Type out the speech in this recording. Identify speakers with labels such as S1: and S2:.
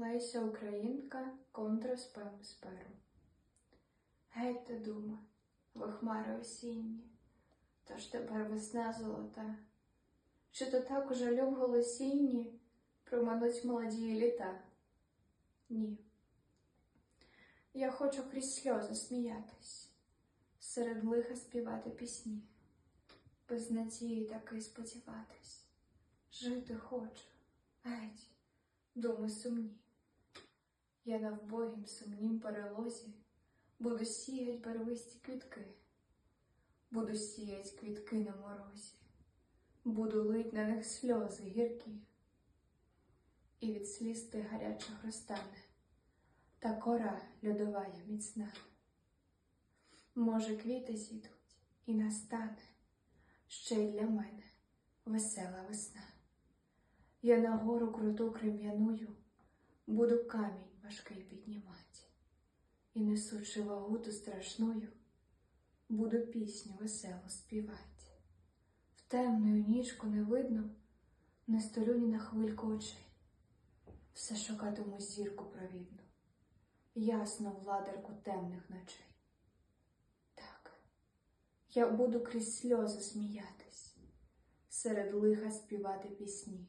S1: Леся Українка контра сперу. Гетьте, дума, ви хмари осінні, тож тепер весна золота. Чи то так у жалю голосінні проминуть молоді літа? Ні. Я хочу крізь сльози сміятись, серед лиха співати пісні, без надії таки сподіватись. Жити хочу, геть, думи сумні. Я на вбогім сумнім перелозі буду сіять первисті квітки, буду сіять квітки на морозі, буду лить на них сльози гіркі, і від сліз ти гарячих розтане, та кора льодовая міцна. Може, квіти зійдуть і настане ще й для мене весела весна. Я на гору круту крем'яную буду камінь важкий піднімати, і несучи вагу ту страшною, буду пісню веселу співати. В темною нічку не видно, не столю ні на хвильку очей. Все шукатиму зірку провідну, ясну владарку темних ночей. Так, я буду крізь сльози сміятись, серед лиха співати пісні,